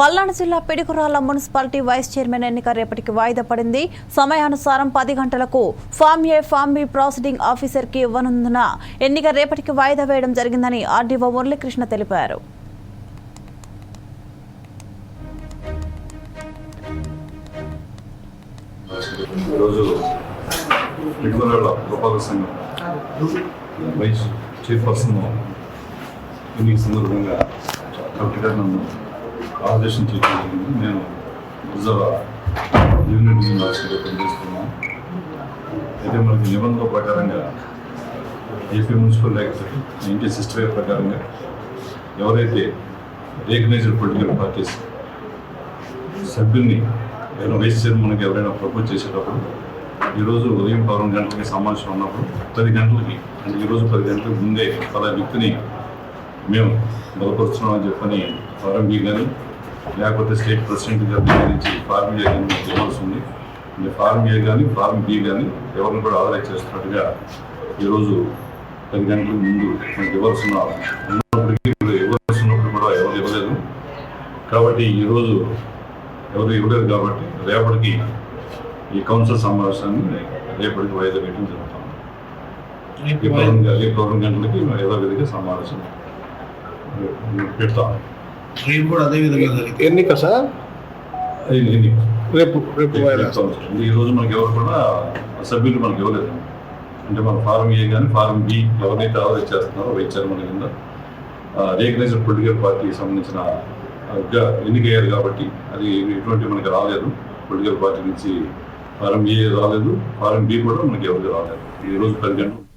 పల్నాడు జిల్లా Piduguralla municipality vice chairman ఎన్నిక రేపటికి వాయిదా పడింది. సమయానుసారం పది గంటలకు form A form B processing ఆఫీసర్కి ఇవ్వనుందున ఎన్నిక రేపటికి వాయిదా వేయడం జరిగిందని ఆర్డీఓ మురళీకృష్ణ తెలిపారు. చైర్పర్సన్ సందర్భంగా కలెక్టర్ గారు నన్ను ఆదేశం చేయడం జరిగింది నేను రిజర్వ్ రెవెన్యూ డివిజన్ ఆఫీసర్గా పనిచేస్తున్నాను. అయితే మనకి నిబంధనల ప్రకారంగా ఏపీ మున్సిపల్ యాక్ట్ ఇంకే సిస్టర్ ప్రకారంగా ఎవరైతే రికగ్నైజ్డ్ పొలిటికల్ పార్టీస్ సభ్యుల్ని ఎవరైనా వైస్ చైర్మన్కి ఎవరైనా ప్రపోజ్ చేసేటప్పుడు ఈరోజు ఉదయం పదకొండు గంటలకి సమావేశం ఉన్నప్పుడు పది గంటలకి అంటే ఈరోజు పది గంటలకు ముందే పలా వ్యక్తిని మేము బలపరుస్తున్నామని చెప్పని ఫారం కానీ లేకపోతే స్టేట్ ప్రెసిడెంట్ గారి దగ్గర నుంచి ఫార్మ్ ఏ కానీ ఇవ్వాల్సి ఉంది. ఫార్మ్ ఏ కానీ ఫార్మ్ బి కానీ ఎవరిని కూడా ఆదాయ చేస్తున్నట్టుగా ఈరోజు పది గంటల ముందు మనకి ఇవ్వాల్సిన ఉన్నప్పటికీ ఇప్పుడు ఇవ్వాల్సినప్పుడు కూడా ఎవరు ఇవ్వలేదు. కాబట్టి ఈరోజు ఎవరు ఇవ్వలేదు కాబట్టి రేపటికి ఈ కౌన్సిల్ సమావేశాన్ని రేపటికి వాయిదా వేయడం జరుగుతుంది. రేపు రెండు గ- గంటలకి యథావిధిగా సమావేశం? పెడతాం రేపు కూడా అదే విధంగా జరిగింది. ఎన్నిక సార్? రేపు రేపు ఈ రోజు మనకి ఎవరు కూడా సభ్యులు మనకి ఇవ్వలేదు. అంటే మన ఫారం ఏ కానీ ఫారం బి ఎవరైతే ఆర్డర్ చేస్తున్నారో వైస్ చైర్మన్ కింద రికగ్నైజ్డ్ పొలిటికల్ పార్టీకి సంబంధించిన ఎన్నికయ్యారు కాబట్టి అది ఎటువంటి మనకి రాలేదు. పొలిటికల్ పార్టీ నుంచి ఫారం ఏ రాలేదు. ఫారం బి కూడా మనకి ఎవరికి రాలేదు. ఈ రోజు పది గంటలు.